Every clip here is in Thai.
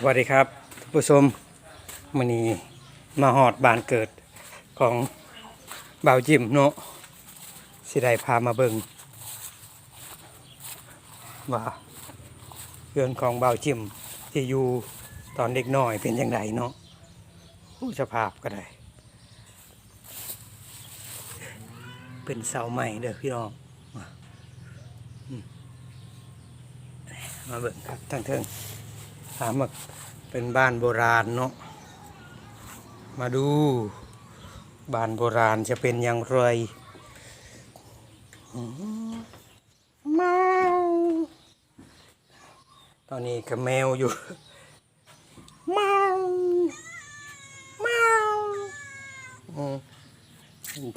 สวัสดีครับท่านผู้ชมมื้อนี้มาฮอดบานเกิดของบ่าวจิมเนาะสิได้พามาเบิงว่าเรือนของบ่าวจิมที่อยู่ตอนเด็กน้อยเป็นจังไดเนาะผู้สภาพก็ได้ เป็นเสาใหม่เด้อพี่น้องมาอืมมาเบิ่งครับทั้งเทิง ถามว่าเป็นบ้านโบราณเนาะมาดูบ้านโบราณจะเป็นอย่างไรมแมวตอนนี้กับแมวอยู่แมวแมว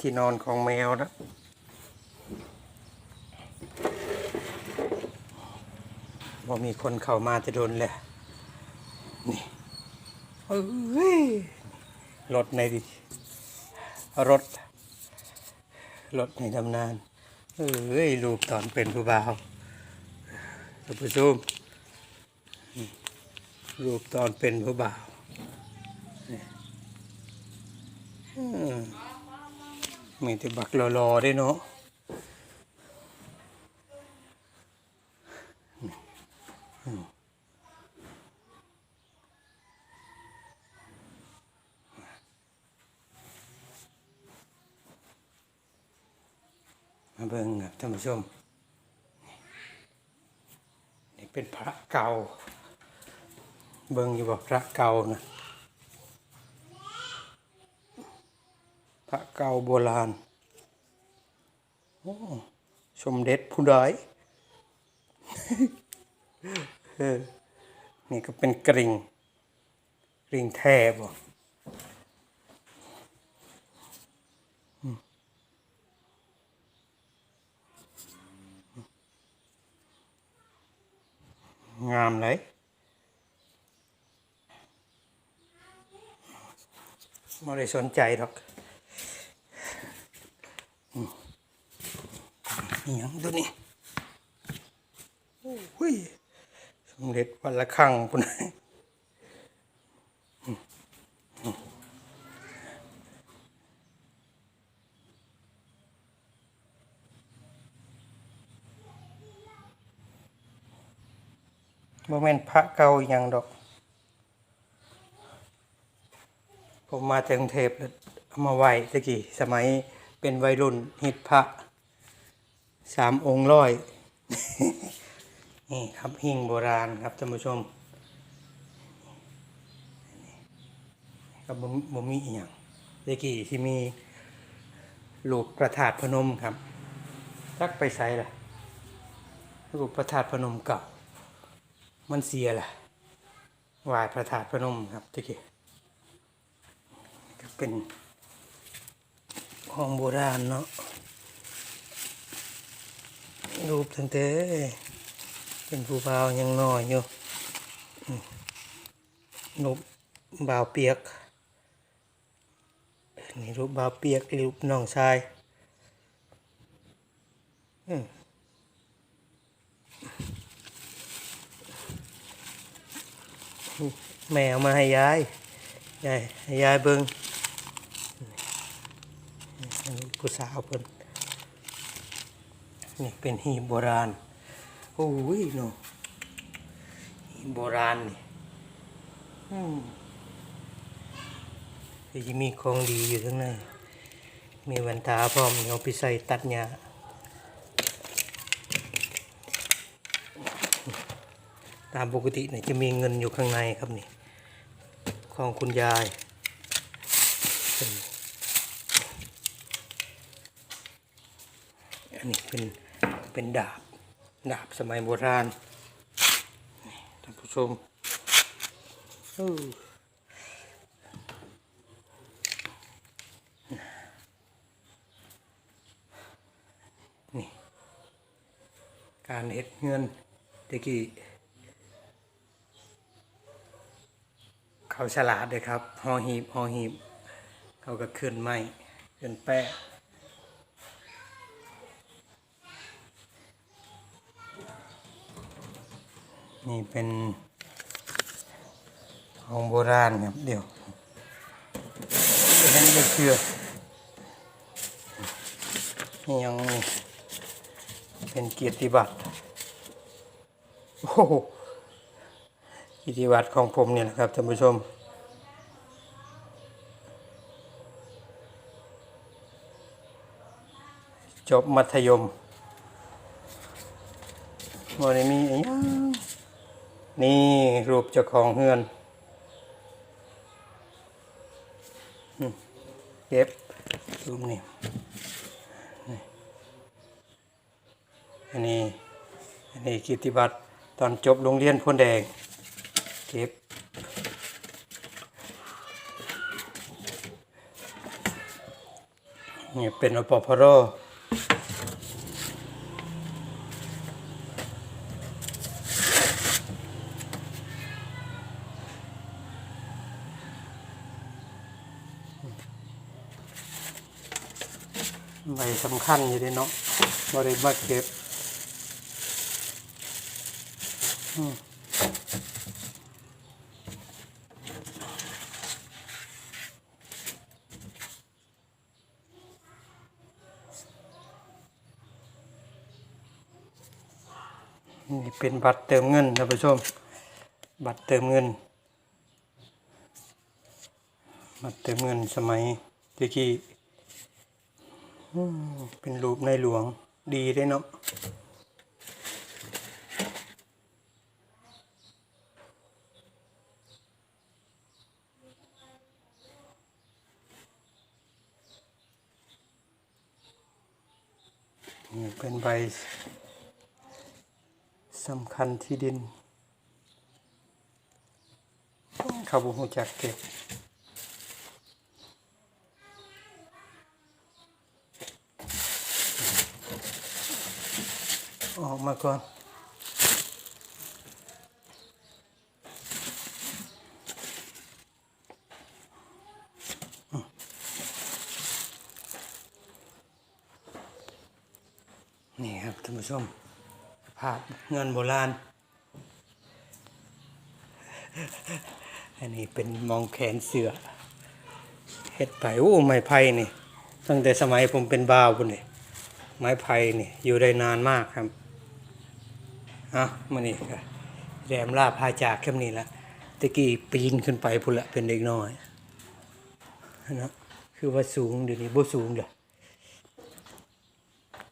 ที่นอนของแมวนะว่ามีคนเข้ามาจะโดนเลย นี่เอ้ยรถในดิรถรถในตำนานเอ้ยรูปตอนเป็นผู้บ่าวท่านผู้ชมนี่รูปตอนเป็นผู้บ่าวนี่อืมมีแต่บักรอๆได้เนาะมาเบิ่งครับท่าน ผู้ชม นี่เป็นพระเก่า เบิ่งอยู่บ่พระเก่านะพระเก่าโบราณโอ้สมเด็จผู้ใดนี่ก็เป็นกริ่งกริ่งแท้บ่ งามเลยไม่ได้สนใจหรอกนี่ยังดูนี่โอ้ยสมเด็จวันละครั้งปุ่นอืมอืม บ่แม่นพระเก่าอย่างดอก ผมมาจากกรุงเทพแล้วเอามาไหว้ตะกี้สมัยเป็นวัยรุ่นฮิตพระสามองค์ร้อย นี่ครับหิ่งโบราณครับท่านผู้ชมครับบ่บมีอีหยังตะกี้ที่มีรูประธาตพนมครับจักไปใส่ล่ะรูประธาตพนมเก่า มันเสียล่ะไหว้พระธาตุพนมครับตะกี้ก็เป็นของโบราณเนาะรูปตั้งแต่เป็นผู้บ่าวยังน้อยอยู่รูปบ่าวเปียกนี่รูปบ่าวเปียกรูปน้องชายอืม แมวมาให้ยายยายให้ยายเบิงกูสาวเพิ่นนี่เป็นหีบโบราณ โอ้ยเนาะหีบโบราณนี่อืมก็จะมีของดีอยู่ข้างในมีแวันตาพร้อมเอาไปใส่ตัดหญ้า ตามปกติเนี่ยจะมีเงินอยู่ข้างในครับนี่ ของคุณยายเป็นอันนี้เป็นเป็นดาบ ดาบสมัยโบราณท่านผู้ชมอู้นี่ การเห็ดเงินตะกี้ เขาฉลาดเลยครับหอหีบหอหีบ เขาก็ขึ้นไม้ขึ้นแปะนี่เป็นของโบราณครับเดี๋ยวเห็นไม่เชื่อนี่ยังเป็นเกียรติบัตรโอ้ โหเกียรติบัตรของผมเนี่ยนะครับท่านผู้ชม จบมัธยมบริมีอหยังนี่รูปเจ้าของเฮือนเก็บรูปนี่อันนี้อันนี้กิตติบัตรตอนจบโรงเรียนพนแดง เก็บนี่เป็นอปพรใบสำคัญอยู่ดีเนาะบริมาเก็บ อืม นี่เป็นบัตรเติมเงินท่านผู้ชม บัตรเติมเงิน บัตรเติมเงินสมัยตะกี้เป็นรูปในหลวงดีได้เนาะเป็นใบ สำคัญที่ดินเขาบุหูจักเก็บออกมาก่อนนี่ครับท่านผู้ชม ภาพเงินโบราณ อันนี้เป็นมองแขนเสือเฮ็ดไปโอ้ไม้ไผ่นี่ ตั้งแต่สมัยผมเป็นบ่าวพุ่นนี่ไม้ไผ่นี่อยู่ได้นานมากครับอะมานี่ก็แรมลาพาจากแค่นี้ละตะกี้ปีนขึ้นไปพุ่นละเป็นเด็กน้อยนะคือว่าสูงเดี๋ยวนี้บ่สูงเด้อ